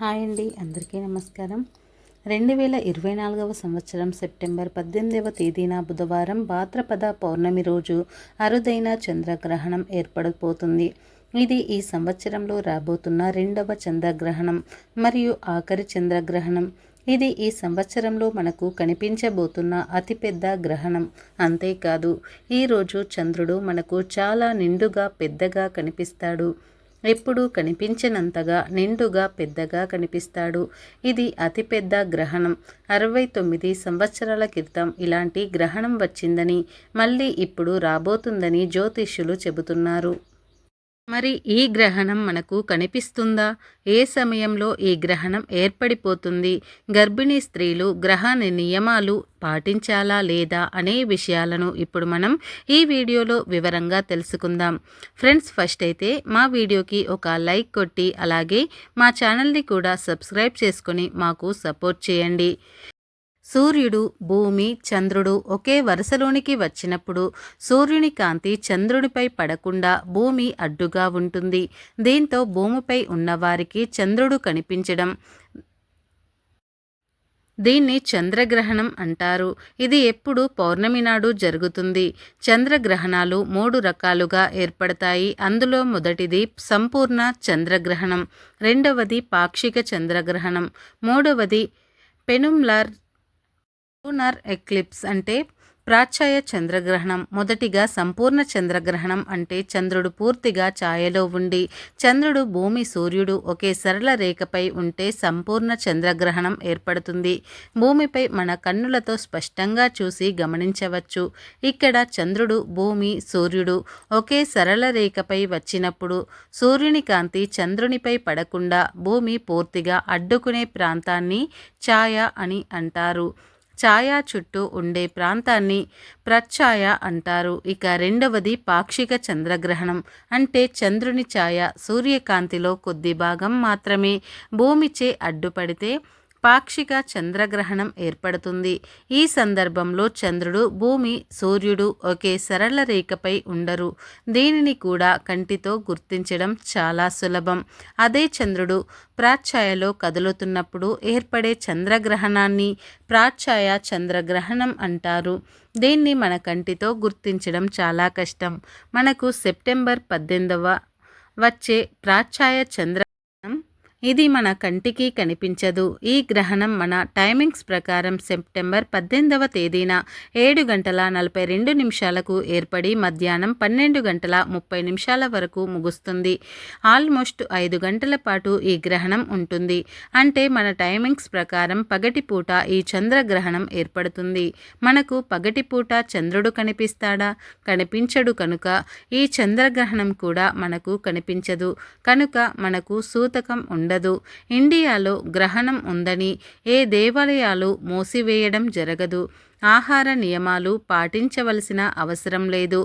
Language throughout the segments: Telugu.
హాయ్ అండి అందరికీ నమస్కారం. రెండు వేల ఇరవై నాలుగవ సంవత్సరం సెప్టెంబర్ పద్దెనిమిదవ తేదీన బుధవారం భాద్రపద పౌర్ణమి రోజు అరుదైన చంద్రగ్రహణం ఏర్పడబోతుంది. ఇది ఈ సంవత్సరంలో రాబోతున్న రెండవ చంద్రగ్రహణం మరియు ఆఖరి చంద్రగ్రహణం. ఇది ఈ సంవత్సరంలో మనకు కనిపించబోతున్న అతిపెద్ద గ్రహణం. అంతేకాదు ఈరోజు చంద్రుడు మనకు చాలా నిండుగా పెద్దగా కనిపిస్తాడు. ఎప్పుడూ కనిపించినంతగా నిండుగా పెద్దగా కనిపిస్తాడు. ఇది అతిపెద్ద గ్రహణం. అరవై తొమ్మిది సంవత్సరాల క్రితం ఇలాంటి గ్రహణం వచ్చిందని మళ్ళీ ఇప్పుడు రాబోతుందని జ్యోతిష్యులు చెబుతున్నారు. మరి ఈ గ్రహణం మనకు కనిపిస్తుందా? ఏ సమయంలో ఈ గ్రహణం ఏర్పడిపోతుంది? గర్భిణీ స్త్రీలు గ్రహణ నియమాలు పాటించాలా లేదా అనే విషయాలను ఇప్పుడు మనం ఈ వీడియోలో వివరంగా తెలుసుకుందాం. ఫ్రెండ్స్ ఫస్ట్ అయితే మా వీడియోకి ఒక లైక్ కొట్టి అలాగే మా ఛానల్ని కూడా సబ్స్క్రైబ్ చేసుకొని మాకు సపోర్ట్ చేయండి. సూర్యుడు భూమి చంద్రుడు ఒకే వరుసలోనికి వచ్చినప్పుడు సూర్యుని కాంతి చంద్రునిపై పడకుండా భూమి అడ్డుగా ఉంటుంది. దీంతో భూమిపై ఉన్నవారికి చంద్రుడు కనిపించడం దీన్ని చంద్రగ్రహణం అంటారు. ఇది ఎప్పుడు పౌర్ణమి నాడు జరుగుతుంది. చంద్రగ్రహణాలు మూడు రకాలుగా ఏర్పడతాయి. అందులో మొదటిది సంపూర్ణ చంద్రగ్రహణం రెండవది పాక్షిక చంద్రగ్రహణం మూడవది పెనుమ్లార్ లూనర్ ఎక్లిప్స్ అంటే ప్రాచ్ఛాయ చంద్రగ్రహణం మొదటిగా సంపూర్ణ చంద్రగ్రహణం అంటే చంద్రుడు పూర్తిగా ఛాయలో ఉండి చంద్రుడు భూమి సూర్యుడు ఒకే సరళ రేఖపై ఉంటే సంపూర్ణ చంద్రగ్రహణం ఏర్పడుతుంది. భూమిపై మన కన్నులతో స్పష్టంగా చూసి గమనించవచ్చు. ఇక్కడ చంద్రుడు భూమి సూర్యుడు ఒకే సరళ రేఖపై వచ్చినప్పుడు సూర్యుని కాంతి చంద్రునిపై పడకుండా భూమి పూర్తిగా అడ్డుకునే ప్రాంతాన్ని ఛాయ అని అంటారు. ఛాయ చుట్టూ ఉండే ప్రాంతాన్ని ప్రఛాయ అంటారు. ఇక రెండవది పాక్షిక చంద్రగ్రహణం. అంటే చంద్రుని ఛాయ సూర్యకాంతిలో కొద్ది భాగం మాత్రమే. భూమిచే అడ్డుపడితే పాక్షిక చంద్రగ్రహణం ఏర్పడుతుంది. ఈ సందర్భంలో చంద్రుడు భూమి సూర్యుడు ఒకే సరళ రేఖపై ఉండరు. దీనిని కూడా కంటితో గుర్తించడం చాలా సులభం. అదే చంద్రుడు ప్రాచ్ఛాయలో కదులుతున్నప్పుడు ఏర్పడే చంద్రగ్రహణాన్ని ప్రాచ్ఛాయ చంద్రగ్రహణం అంటారు. దీన్ని మన కంటితో గుర్తించడం చాలా కష్టం. మనకు సెప్టెంబర్ పద్దెనిమిదవ వచ్చే ప్రాచ్ఛాయ చంద్ర ఇది మన కంటికి కనిపించదు. ఈ గ్రహణం మన టైమింగ్స్ ప్రకారం సెప్టెంబర్ పద్దెనిమిదవ తేదీన ఏడు గంటల నలభై రెండు నిమిషాలకు ఏర్పడి మధ్యాహ్నం పన్నెండు గంటల ముప్పై నిమిషాల వరకు ముగుస్తుంది. ఆల్మోస్ట్ ఐదు గంటల పాటు ఈ గ్రహణం ఉంటుంది. అంటే మన టైమింగ్స్ ప్రకారం పగటిపూట ఈ చంద్రగ్రహణం ఏర్పడుతుంది. మనకు పగటిపూట చంద్రుడు కనిపిస్తాడా? కనిపించడు కనుక ఈ చంద్రగ్రహణం కూడా మనకు కనిపించదు. కనుక మనకు సూతకం ఉండదు ఉండదు. ఇండియాలో గ్రహణం ఉందని ఏ దేవాలయాలు మూసివేయడం జరగదు. ఆహార నియమాలు పాటించవలసిన అవసరం లేదు.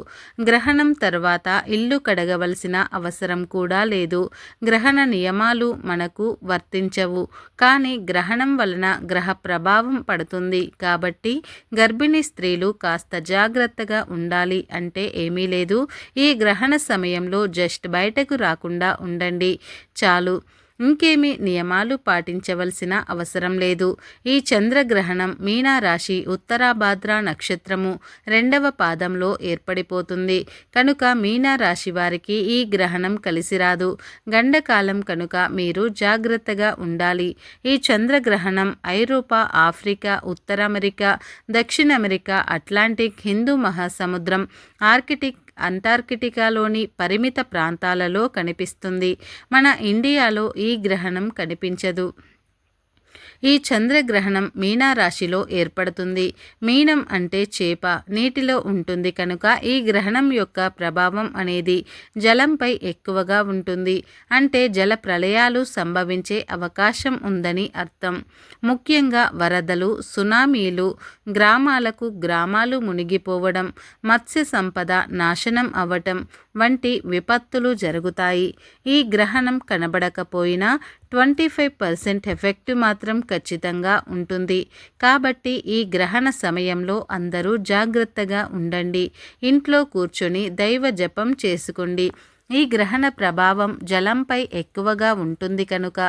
గ్రహణం తర్వాత ఇల్లు కడగవలసిన అవసరం కూడా లేదు. గ్రహణ నియమాలు మనకు వర్తించవు. కానీ గ్రహణం వలన గ్రహ ప్రభావం పడుతుంది కాబట్టి గర్భిణీ స్త్రీలు కాస్త జాగ్రత్తగా ఉండాలి అంటే ఏమీ లేదు. ఈ గ్రహణ సమయంలో జస్ట్ బయటకు రాకుండా ఉండండి. చాలు. ఇంకేమీ నియమాలు పాటించవలసిన అవసరం లేదు. ఈ చంద్రగ్రహణం మీనారాశి ఉత్తరాభాద్ర నక్షత్రము రెండవ పాదంలో ఏర్పడిపోతుంది. కనుక మీనారాశి వారికి ఈ గ్రహణం కలిసి రాదు. గండకాలం కనుక మీరు జాగ్రత్తగా ఉండాలి. ఈ చంద్రగ్రహణం ఐరోపా ఆఫ్రికా ఉత్తర అమెరికా దక్షిణ అమెరికా అట్లాంటిక్ హిందూ మహాసముద్రం ఆర్కిటిక్ అంటార్కిటికాలోని పరిమిత ప్రాంతాలలో కనిపిస్తుంది. మన ఇండియాలో ఈ గ్రహణం కనిపించదు. ఈ చంద్రగ్రహణం మీనారాశిలో ఏర్పడుతుంది. మీనం అంటే చేప. నీటిలో ఉంటుంది కనుక ఈ గ్రహణం యొక్క ప్రభావం అనేది జలంపై ఎక్కువగా ఉంటుంది. అంటే జల ప్రళయాలు సంభవించే అవకాశం ఉందని అర్థం. ముఖ్యంగా వరదలు సునామీలు గ్రామాలకు గ్రామాలు మునిగిపోవడం మత్స్య సంపద నాశనం అవ్వటం వంటి విపత్తులు జరుగుతాయి. ఈ గ్రహణం కనబడకపోయినా ట్వంటీ ఫైవ్ పర్సెంట్ ఎఫెక్ట్ మాత్రం ఖచ్చితంగా ఉంటుంది. కాబట్టి ఈ గ్రహణ సమయంలో అందరూ జాగ్రత్తగా ఉండండి. ఇంట్లో కూర్చొని దైవ జపం చేసుకోండి. ఈ గ్రహణ ప్రభావం జలంపై ఎక్కువగా ఉంటుంది కనుక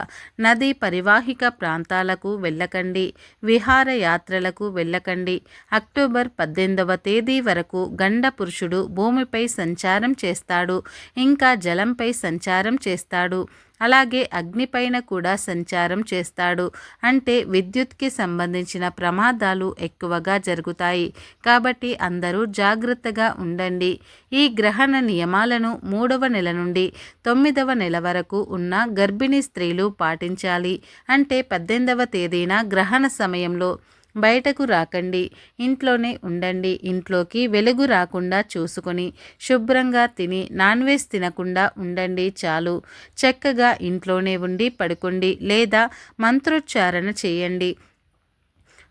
నది పరివాహిక ప్రాంతాలకు వెళ్ళకండి విహారయాత్రలకు వెళ్ళకండి. అక్టోబర్ పద్దెనిమిదవ తేదీ వరకు గండ పురుషుడు భూమిపై సంచారం చేస్తాడు ఇంకా జలంపై సంచారం చేస్తాడు. అలాగే అగ్నిపైన కూడా సంచారం చేస్తాడు. అంటే విద్యుత్కి సంబంధించిన ప్రమాదాలు ఎక్కువగా జరుగుతాయి. కాబట్టి అందరూ జాగ్రత్తగా ఉండండి. ఈ గ్రహణ నియమాలను మూడవ నెల నుండి తొమ్మిదవ నెల వరకు ఉన్న గర్భిణీ స్త్రీలు పాటించాలి. అంటే పద్దెనిమిదవ తేదీన గ్రహణ సమయంలో బయటకు రాకండి. ఇంట్లోనే ఉండండి. ఇంట్లోకి వెలుగు రాకుండా చూసుకొని శుభ్రంగా తిని నాన్ వెజ్ తినకుండా ఉండండి చాలు. చక్కగా ఇంట్లోనే ఉండి పడుకోండి లేదా మంత్రోచ్చారణ చేయండి.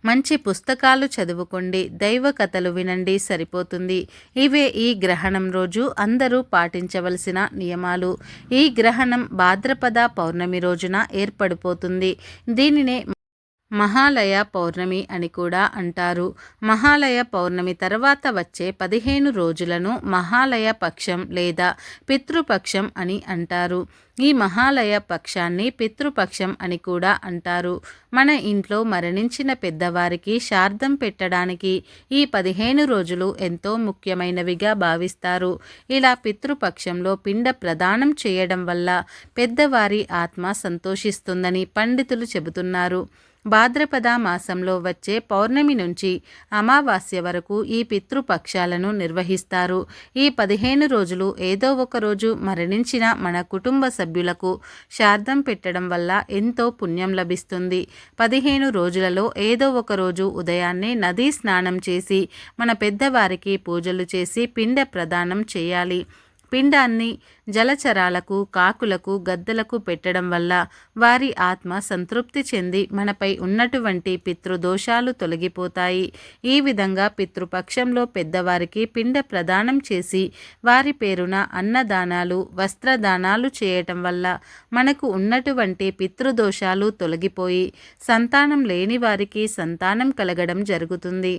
మంచి పుస్తకాలు చదువుకోండి. దైవ కథలు వినండి సరిపోతుంది. ఇవే ఈ గ్రహణం రోజు అందరూ పాటించవలసిన నియమాలు. ఈ గ్రహణం భాద్రపద పౌర్ణమి రోజున ఏర్పడిపోతుంది. దీనినే మహాలయ పౌర్ణమి అని కూడా అంటారు. మహాలయ పౌర్ణమి తర్వాత వచ్చే పదిహేను రోజులను మహాలయ పక్షం లేదా పితృపక్షం అని అంటారు. ఈ మహాలయ పక్షాన్ని పితృపక్షం అని కూడా అంటారు. మన ఇంట్లో మరణించిన పెద్దవారికి శార్థం పెట్టడానికి ఈ పదిహేను రోజులు ఎంతో ముఖ్యమైనవిగా భావిస్తారు. ఇలా పితృపక్షంలో పిండ ప్రదానం చేయడం వల్ల పెద్దవారి ఆత్మ సంతోషిస్తుందని పండితులు చెబుతున్నారు. భాద్రపద మాసంలో వచ్చే పౌర్ణమి నుంచి అమావాస్య వరకు ఈ పితృపక్షాలను నిర్వహిస్తారు. ఈ పదిహేను రోజులు ఏదో ఒక రోజు మరణించిన మన కుటుంబ సభ్యులకు శార్థం పెట్టడం వల్ల ఎంతో పుణ్యం లభిస్తుంది. పదిహేను రోజులలో ఏదో ఒక రోజు ఉదయాన్నే నదీ స్నానం చేసి మన పెద్దవారికి పూజలు చేసి పిండ ప్రదానం చేయాలి. పిండాన్ని జలచరాలకు కాకులకు గద్దలకు పెట్టడం వల్ల వారి ఆత్మ సంతృప్తి చెంది మనపై ఉన్నటువంటి పితృదోషాలు తొలగిపోతాయి. ఈ విధంగా పితృపక్షంలో పెద్దవారికి పిండ ప్రదానం చేసి వారి పేరున అన్నదానాలు వస్త్రదానాలు చేయటం వల్ల మనకు ఉన్నటువంటి పితృదోషాలు తొలగిపోయి సంతానం లేని వారికి సంతానం కలగడం జరుగుతుంది.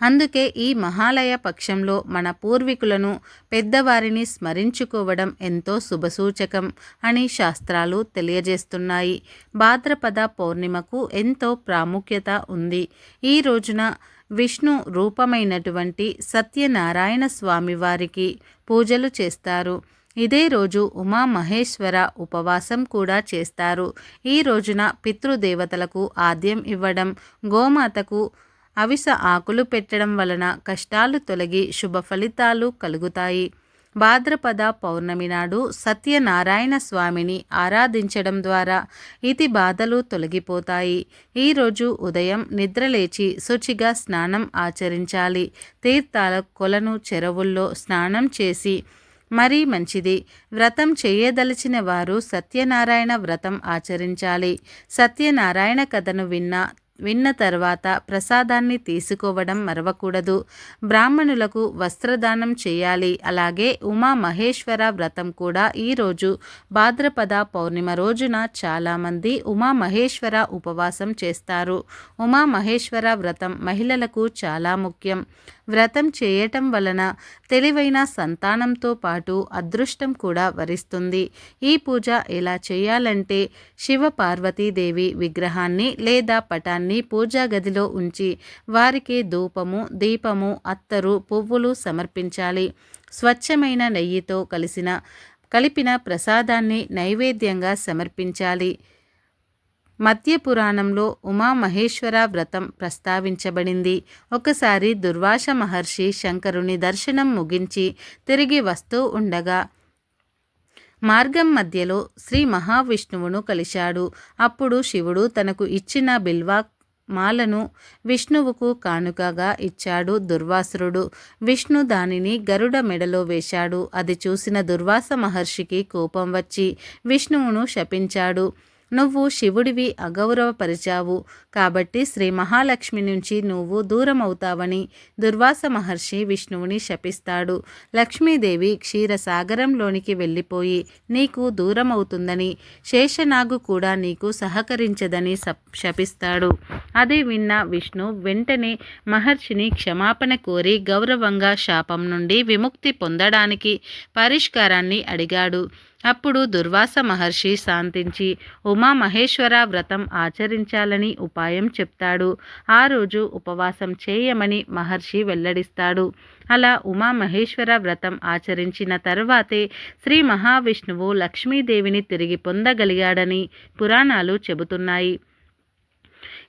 అందుకే ఈ మహాలయ పక్షంలో మన పూర్వీకులను పెద్దవారిని స్మరించుకోవడం ఎంతో శుభసూచకం అని శాస్త్రాలు తెలియజేస్తున్నాయి. భాద్రపద పౌర్ణిమకు ఎంతో ప్రాముఖ్యత ఉంది. ఈ రోజున విష్ణు రూపమైనటువంటి సత్యనారాయణ స్వామి వారికి పూజలు చేస్తారు. ఇదే రోజు ఉమామహేశ్వర ఉపవాసం కూడా చేస్తారు. ఈ రోజున పితృదేవతలకు ఆద్యం ఇవ్వడం గోమాతకు అవిస ఆకులు పెట్టడం వలన కష్టాలు తొలగి శుభ ఫలితాలు కలుగుతాయి. భాద్రపద పౌర్ణమి నాడు సత్యనారాయణ స్వామిని ఆరాధించడం ద్వారా ఇతి బాధలు తొలగిపోతాయి. ఈరోజు ఉదయం నిద్రలేచి శుచిగా స్నానం ఆచరించాలి. తీర్థాల కొలను చెరువుల్లో స్నానం చేసి మరీ మంచిది. వ్రతం చేయదలిచిన వారు సత్యనారాయణ వ్రతం ఆచరించాలి. సత్యనారాయణ కథను విన్న విన్న తర్వాత ప్రసాదాన్ని తీసుకోవడం మరవకూడదు. బ్రాహ్మణులకు వస్త్రదానం చేయాలి. అలాగే ఉమా మహేశ్వర వ్రతం కూడా ఈరోజు భాద్రపద పౌర్ణిమ రోజున చాలామంది ఉమా మహేశ్వర ఉపవాసం చేస్తారు. ఉమా మహేశ్వర వ్రతం మహిళలకు చాలా ముఖ్యం. వ్రతం చేయటం వలన తెలివైన సంతానంతో పాటు అదృష్టం కూడా వరిస్తుంది. ఈ పూజ ఎలా చేయాలంటే శివ పార్వతీదేవి విగ్రహాన్ని లేదా పటాన్ని పూజా గదిలో ఉంచి వారికి ధూపము దీపము అత్తరు పువ్వులు సమర్పించాలి. స్వచ్ఛమైన నెయ్యితో కలిసిన కలిపిన ప్రసాదాన్ని నైవేద్యంగా సమర్పించాలి. మధ్య పురాణంలో ఉమామహేశ్వర వ్రతం ప్రస్తావించబడింది. ఒకసారి దుర్వాస మహర్షి శంకరుని దర్శనం ముగించి తిరిగి వస్తూ ఉండగా మార్గం మధ్యలో శ్రీ మహావిష్ణువును కలిశాడు. అప్పుడు శివుడు తనకు ఇచ్చిన బిల్వా మాలను విష్ణువుకు కానుకగా ఇచ్చాడు దుర్వాసురుడు. విష్ణు దానిని గరుడ మెడలో వేశాడు. అది చూసిన దుర్వాస మహర్షికి కోపం వచ్చి విష్ణువును శపించాడు. నువ్వు శివుడివి అగౌరవపరిచావు. కాబట్టి శ్రీ మహాలక్ష్మి నుంచి నువ్వు దూరం అవుతావని దుర్వాస మహర్షి విష్ణువుని శపిస్తాడు. లక్ష్మీదేవి క్షీరసాగరంలోనికి వెళ్ళిపోయి నీకు దూరం అవుతుందని శేషనాగు కూడా నీకు సహకరించదని శపిస్తాడు. అది విన్న విష్ణు వెంటనే మహర్షిని క్షమాపణ కోరి గౌరవంగా శాపం నుండి విముక్తి పొందడానికి పరిష్కారాన్ని అడిగాడు. అప్పుడు దుర్వాస మహర్షి శాంతించి ఉమామహేశ్వర వ్రతం ఆచరించాలని ఉపాయం చెప్తాడు. ఆ రోజు ఉపవాసం చేయమని మహర్షి వెల్లడిస్తాడు. అలా ఉమామహేశ్వర వ్రతం ఆచరించిన తర్వాతే శ్రీ మహావిష్ణువు లక్ష్మీదేవిని తిరిగి పొందగలిగాడని పురాణాలు చెబుతున్నాయి.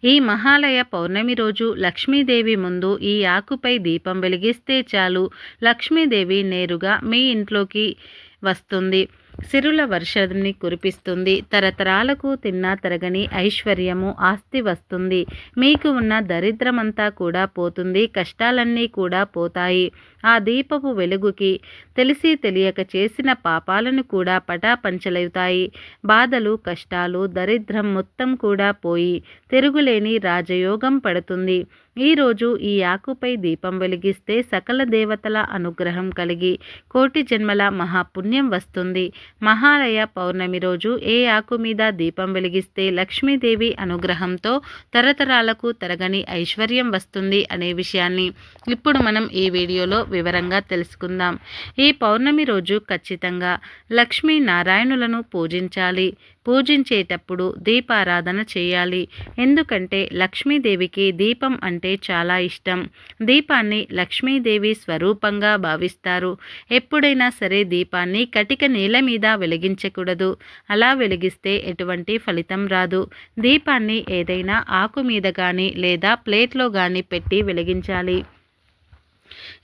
ఈ మహాలయ పౌర్ణమి రోజు లక్ష్మీదేవి ముందు ఈ ఆకుపై దీపం వెలిగిస్తే చాలు. లక్ష్మీదేవి నేరుగా మీ ఇంట్లోకి వస్తుంది. సిరుల వర్షాన్ని కురిపిస్తుంది. తరతరాలకు తిన్నా తరగని ఐశ్వర్యము ఆస్తి వస్తుంది. మీకు ఉన్న దరిద్రమంతా కూడా పోతుంది. కష్టాలన్నీ కూడా పోతాయి. ఆ దీపపు వెలుగుకి తెలిసి తెలియక చేసిన పాపాలను కూడా పటాపంచలవుతాయి. బాధలు కష్టాలు దరిద్రం మొత్తం కూడా పోయి తిరుగులేని రాజయోగం పడుతుంది. ఈరోజు ఈ ఆకుపై దీపం వెలిగిస్తే సకల దేవతల అనుగ్రహం కలిగి కోటి జన్మల మహాపుణ్యం వస్తుంది. మహాలయ పౌర్ణమి రోజు ఏ ఆకు మీద దీపం వెలిగిస్తే లక్ష్మీదేవి అనుగ్రహంతో తరతరాలకు తరగని ఐశ్వర్యం వస్తుంది అనే విషయాన్ని ఇప్పుడు మనం ఈ వీడియోలో వివరంగా తెలుసుకుందాం. ఈ పౌర్ణమి రోజు ఖచ్చితంగా లక్ష్మీనారాయణులను పూజించాలి. పూజించేటప్పుడు దీపారాధన చేయాలి. ఎందుకంటే లక్ష్మీదేవికి దీపం అంటే చాలా ఇష్టం. దీపాన్ని లక్ష్మీదేవి స్వరూపంగా భావిస్తారు. ఎప్పుడైనా సరే దీపాన్ని కటిక నీళ్ళ మీద వెలిగించకూడదు. అలా వెలిగిస్తే ఎటువంటి ఫలితం రాదు. దీపాన్ని ఏదైనా ఆకు మీద కానీ లేదా ప్లేట్లో కానీ పెట్టి వెలిగించాలి.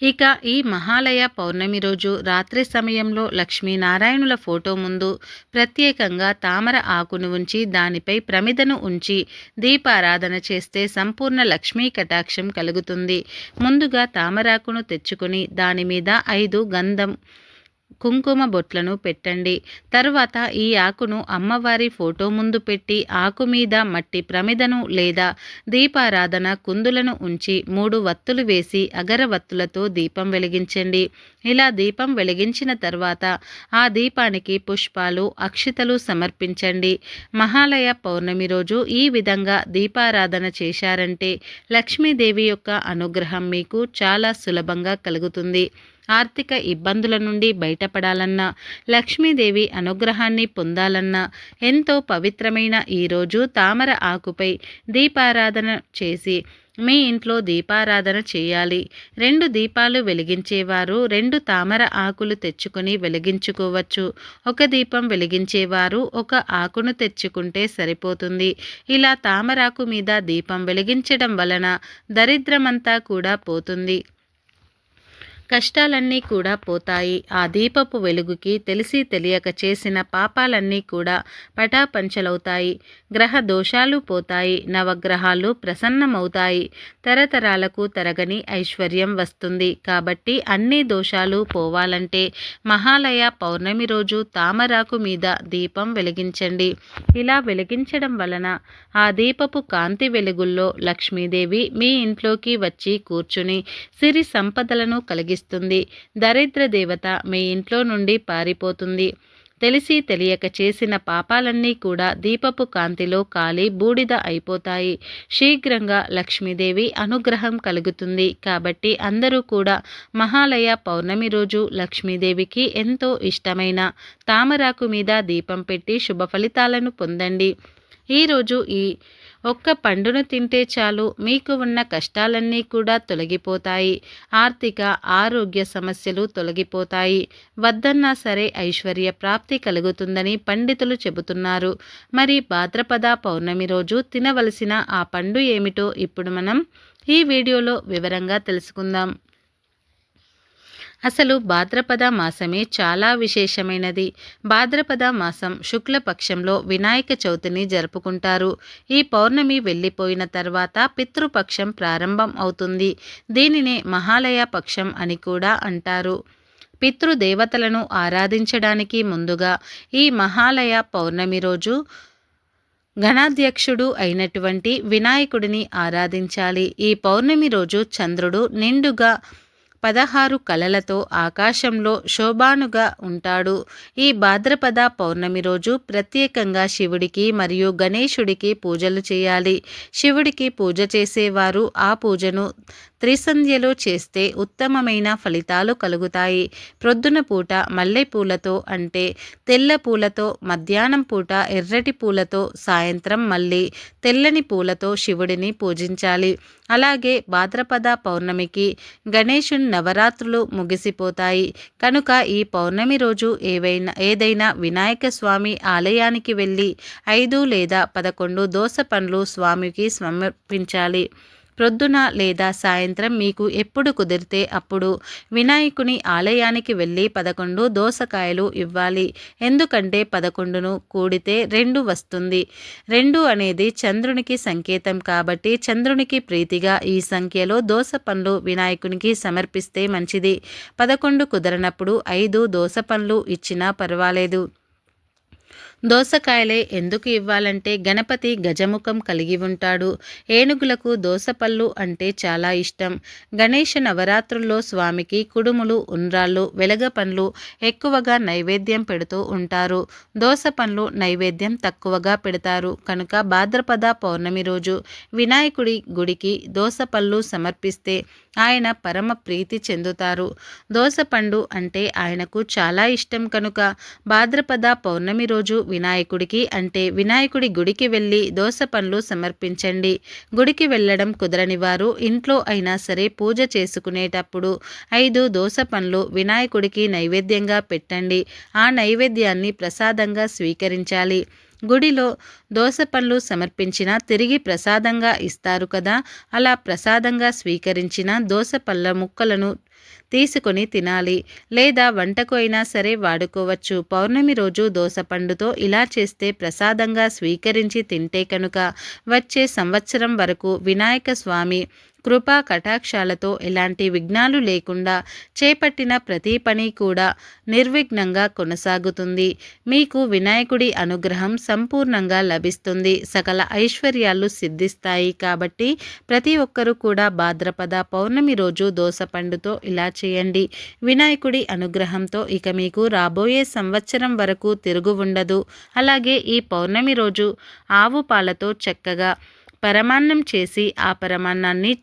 ఇక ఈ మహాలయ పౌర్ణమి రోజు రాత్రి సమయంలో లక్ష్మీనారాయణుల ఫోటో ముందు ప్రత్యేకంగా తామర ఆకును ఉంచి దానిపై ప్రమిదను ఉంచి దీపారాధన చేస్తే సంపూర్ణ లక్ష్మీ కటాక్షం కలుగుతుంది. ముందుగా తామరాకును తెచ్చుకుని దాని మీద ఐదు గంధం కుంకుమ బొట్లను పెట్టండి. తరువాత ఈ ఆకును అమ్మవారి ఫోటో ముందు పెట్టి ఆకు మీద మట్టి ప్రమిదను లేదా దీపారాధన కుందులను ఉంచి మూడు వత్తులు వేసి అగరవత్తులతో దీపం వెలిగించండి. ఇలా దీపం వెలిగించిన తర్వాత ఆ దీపానికి పుష్పాలు అక్షితలు సమర్పించండి. మహాలయ పౌర్ణమి రోజు ఈ విధంగా దీపారాధన చేశారంటే లక్ష్మీదేవి యొక్క అనుగ్రహం మీకు చాలా సులభంగా కలుగుతుంది. ఆర్థిక ఇబ్బందుల నుండి బయటపడాలన్నా లక్ష్మీదేవి అనుగ్రహాన్ని పొందాలన్నా ఎంతో పవిత్రమైన ఈరోజు తామర ఆకుపై దీపారాధన చేసి మీ ఇంట్లో దీపారాధన చేయాలి. రెండు దీపాలు వెలిగించేవారు రెండు తామర ఆకులు తెచ్చుకొని వెలిగించుకోవచ్చు. ఒక దీపం వెలిగించేవారు ఒక ఆకును తెచ్చుకుంటే సరిపోతుంది. ఇలా తామరాకు మీద దీపం వెలిగించడం వలన దరిద్రమంతా కూడా పోతుంది. కష్టాలన్నీ కూడా పోతాయి. ఆ దీపపు వెలుగుకి తెలిసి తెలియక చేసిన పాపాలన్నీ కూడా పటాపంచలవుతాయి. గ్రహ దోషాలు పోతాయి. నవగ్రహాలు ప్రసన్నమవుతాయి. తరతరాలకు తరగని ఐశ్వర్యం వస్తుంది. కాబట్టి అన్ని దోషాలు పోవాలంటే మహాలయ పౌర్ణమి రోజు తామరాకు మీద దీపం వెలిగించండి. ఇలా వెలిగించడం వలన ఆ దీపపు కాంతి వెలుగుల్లో లక్ష్మీదేవి మీ ఇంట్లోకి వచ్చి కూర్చుని సిరి సంపదలను కలిగి కలిగిస్తుంది. దరిద్ర దేవత మీ ఇంట్లో నుండి పారిపోతుంది. తెలిసి తెలియక చేసిన పాపాలన్నీ కూడా దీపపు కాంతిలో కాలి బూడిద అయిపోతాయి. శీఘ్రంగా లక్ష్మీదేవి అనుగ్రహం కలుగుతుంది. కాబట్టి అందరూ కూడా మహాలయ పౌర్ణమి రోజు లక్ష్మీదేవికి ఎంతో ఇష్టమైన తామరాకు మీద దీపం పెట్టి శుభ ఫలితాలను పొందండి ఈరోజు ఈ ఒక్క పండును తింటే చాలు. మీకు ఉన్న కష్టాలన్నీ కూడా తొలగిపోతాయి. ఆర్థిక ఆరోగ్య సమస్యలు తొలగిపోతాయి. వద్దన్నా సరే ఐశ్వర్య ప్రాప్తి కలుగుతుందని పండితులు చెబుతున్నారు. మరి భాద్రపద పౌర్ణమి రోజు తినవలసిన ఆ పండు ఏమిటో ఇప్పుడు మనం ఈ వీడియోలో వివరంగా తెలుసుకుందాం. అసలు భాద్రపద మాసమే చాలా విశేషమైనది. భాద్రపద మాసం శుక్లపక్షంలో వినాయక చవితిని జరుపుకుంటారు. ఈ పౌర్ణమి వెళ్ళిపోయిన తర్వాత పితృపక్షం ప్రారంభం అవుతుంది. దీనినే మహాలయ పక్షం అని కూడా అంటారు. పితృదేవతలను ఆరాధించడానికి ముందుగా ఈ మహాలయ పౌర్ణమి రోజు గణాధ్యక్షుడు అయినటువంటి వినాయకుడిని ఆరాధించాలి. ఈ పౌర్ణమి రోజు చంద్రుడు నిండుగా పదహారు కలలతో ఆకాశంలో శోభానుగా ఉంటాడు. ఈ భాద్రపద పౌర్ణమి రోజు ప్రత్యేకంగా శివుడికి మరియు గణేశుడికి పూజలు చేయాలి. శివుడికి పూజ చేసేవారు ఆ పూజను త్రిసంధ్యలో చేస్తే ఉత్తమమైన ఫలితాలు కలుగుతాయి. ప్రొద్దున పూట మల్లెపూలతో అంటే తెల్ల పూలతో మధ్యాహ్నం పూట ఎర్రటి పూలతో సాయంత్రం మళ్ళీ తెల్లని పూలతో శివుడిని పూజించాలి. అలాగే భాద్రపద పౌర్ణమికి గణేషుని నవరాత్రులు ముగిసిపోతాయి. కనుక ఈ పౌర్ణమి రోజు ఏవైనా ఏదైనా వినాయక స్వామి ఆలయానికి వెళ్ళి ఐదు లేదా పదకొండు దోస పండ్లు స్వామికి సమర్పించాలి. ప్రొద్దున లేదా సాయంత్రం మీకు ఎప్పుడు కుదిరితే అప్పుడు వినాయకుని ఆలయానికి వెళ్ళి పదకొండు దోసకాయలు ఇవ్వాలి. ఎందుకంటే పదకొండును కూడితే రెండు వస్తుంది. రెండు అనేది చంద్రునికి సంకేతం కాబట్టి చంద్రునికి ప్రీతిగా ఈ సంఖ్యలో దోస పండ్లు వినాయకునికి సమర్పిస్తే మంచిది. పదకొండు కుదరనప్పుడు ఐదు దోస పండ్లు ఇచ్చినా పర్వాలేదు. దోసకాయలే ఎందుకు ఇవ్వాలంటే గణపతి గజముఖం కలిగి ఉంటాడు. ఏనుగులకు దోసపళ్ళు అంటే చాలా ఇష్టం. గణేష నవరాత్రుల్లో స్వామికి కుడుములు ఉండ్రాళ్ళు వెలగ పండ్లు ఎక్కువగా నైవేద్యం పెడుతూ ఉంటారు. దోస పండ్లు నైవేద్యం తక్కువగా పెడతారు. కనుక భాద్రపద పౌర్ణమి రోజు వినాయకుడి గుడికి దోసపళ్ళు సమర్పిస్తే ఆయన పరమ ప్రీతి చెందుతారు. దోసపండు అంటే ఆయనకు చాలా ఇష్టం కనుక భాద్రపద పౌర్ణమి రోజు వినాయకుడికి అంటే వినాయకుడి గుడికి వెళ్ళి దోస పండ్లు సమర్పించండి. గుడికి వెళ్ళడం కుదరని వారు ఇంట్లో అయినా సరే పూజ చేసుకునేటప్పుడు ఐదు దోస పండ్లు వినాయకుడికి నైవేద్యంగా పెట్టండి. ఆ నైవేద్యాన్ని ప్రసాదంగా స్వీకరించాలి. గుడిలో దోస పండ్లు సమర్పించిన తిరిగి ప్రసాదంగా ఇస్తారు కదా. అలా ప్రసాదంగా స్వీకరించిన దోస పళ్ళ ముక్కలను తీసుకొని తినాలి. లేదా వంటకు అయినా సరే వాడుకోవచ్చు. పౌర్ణమి రోజు దోసపండుతో ఇలా చేస్తే ప్రసాదంగా స్వీకరించి తింటే కనుక వచ్చే సంవత్సరం వరకు వినాయక స్వామి కృపా కటాక్షాలతో ఎలాంటి విఘ్నాలు లేకుండా చేపట్టిన ప్రతి పని కూడా నిర్విఘ్నంగా కొనసాగుతుంది. మీకు వినాయకుడి అనుగ్రహం సంపూర్ణంగా లభిస్తుంది. సకల ఐశ్వర్యాలు సిద్ధిస్తాయి కాబట్టి ప్రతి ఒక్కరూ కూడా భాద్రపద పౌర్ణమి రోజు దోసపండుతో ఇలా చేయండి. వినాయకుడి అనుగ్రహంతో ఇక మీకు రాబోయే సంవత్సరం వరకు తిరుగు ఉండదు. అలాగే ఈ పౌర్ణమి రోజు ఆవు పాలతో చక్కగా పరమాన్నం చేసి ఆ పరమాన్నాన్ని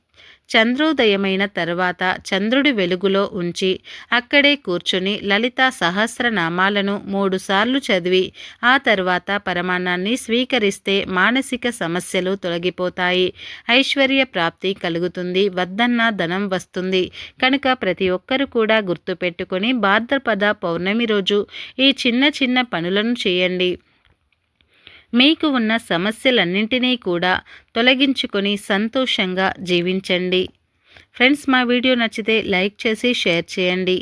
చంద్రోదయమైన తరువాత చంద్రుడి వెలుగులో ఉంచి అక్కడే కూర్చుని లలిత సహస్రనామాలను మూడుసార్లు చదివి ఆ తర్వాత పరమాన్నాన్ని స్వీకరిస్తే మానసిక సమస్యలు తొలగిపోతాయి. ఐశ్వర్య ప్రాప్తి కలుగుతుంది వద్దన్న ధనం వస్తుంది. కనుక ప్రతి ఒక్కరు కూడా గుర్తుపెట్టుకొని భాద్రపద పౌర్ణమి రోజు ఈ చిన్న చిన్న పనులను చేయండి. మీకు ఉన్న సమస్యలన్నింటినీ కూడా తొలగించుకొని సంతోషంగా జీవించండి. ఫ్రెండ్స్ మా వీడియో నచ్చితే లైక్ చేసి షేర్ చేయండి.